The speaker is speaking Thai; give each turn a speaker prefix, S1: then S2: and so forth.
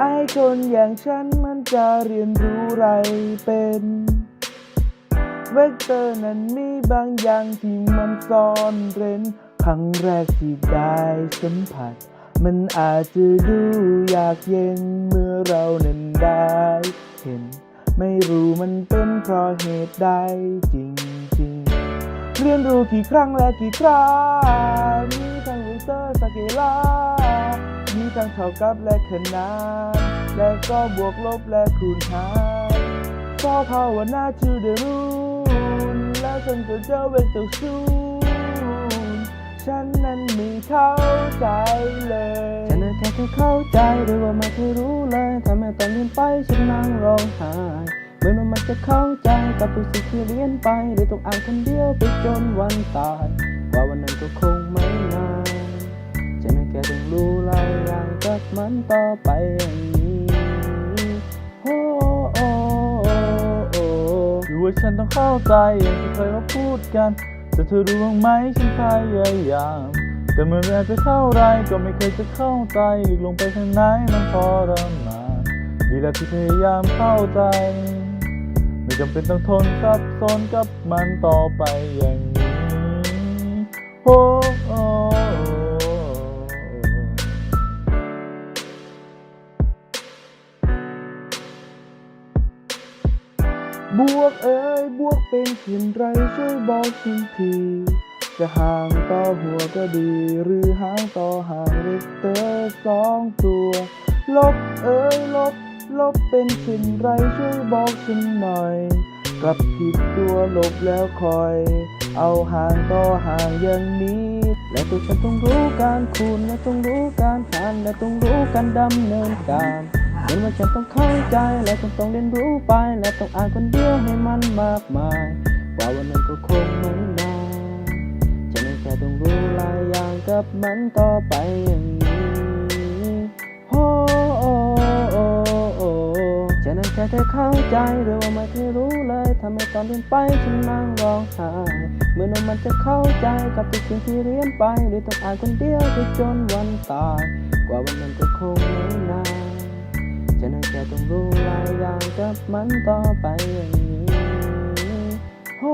S1: ไอ้คนอย่างฉันมันจะเรียนรู้ไรเป็น เวกเตอร์นั้นมีบางอย่างที่มันซ่อนเร้น ครั้งแรกที่ได้สัมผัส มันอาจจะดูอยากเย็นเมื่อเรานั้นได้เห็น ไม่รู้มันเป็นเพราะเหตุใดจริงๆเรียนรู้กี่ครั้งและกี่ครามีทั้งเวกเตอร์สเกลา ทั้งเท่ากับและขนานและก็บวกลบและคูณหารก็ภาวนาชื่อเดรู้แล้วฉันก็เจอเวกเตอร์ศูนย์ฉันนั้นไม่เข้าใจเลย
S2: ฉันนั้นแค่เคยเข้าใจหรือว่าไม่เคยรู้เลยทำให้ตอนเรียนไปฉันนั่งร้องไห้เมือนว่ามันจะเข้าใจกับทุกสิ่งที่เรียนไปหรือต้องอ่านคนเดียวไปจนวันตายว่าวันนั้นก็คง ต่อไปอย่างนี้โอ้โอ้โอ้
S1: หรือว่าฉันต้องเข้าใจอย่างที่เคยมาพูดกัน แต่เธอรู้บ้างไหมฉันพยายามแต่เมื่อเวลาจะเท่าไรก็ไม่เคยจะเข้าใจลึกลงไปข้างในมันทรมานดีแล้วที่พยายามเข้าใจ ไม่จำเป็นต้องทนซับซ้อนกับมันต่อไปอย่างนี้โอ้ บวกเอ้ยบวกเป็นเช่นไรช่วยบอกฉันที จะห่างต่อหัวก็ดี หรือห่างต่อห่างเวกเตอร์สองตัว ลบเอ้ยลบ ลบเป็นเช่นไรช่วยบอกฉันหน่อย กลับผิดตัวลบแล้วคอย เอาห่างต่อห่างอย่างนี้
S2: และตัวฉันต้องรู้การคูณและต้องรู้การหารและต้องรู้การดำเนินการ เหมือนว่าฉันต้องเข้าใจและฉันต้องเรียนรู้ไป และต้องอ่านคนเดียวให้มันมากมายกว่าวันนั้นก็คงไม่นานฉันแค่ต้องรู้หลายอย่างกับมันต่อไปอย่างนี้โอ้โอ้โอ้โอ้ฉันนั้นแค่เคยเข้าใจหรือว่าไม่เคยรู้เลยทำให้ตอนเรียนไปฉันนั่งร้องไห้เหมื่อนว่ามันจะเข้าใจกับทุกสิ่งที่เรียนไปหรือต้องอ่านคนเดียวไปจนวันตาย กว่าวันนั้นก็คงไม่นาน ฉันนั้นแค่ต้องรู้หลายอย่างกับมันต่อไปอย่างนี้โอ้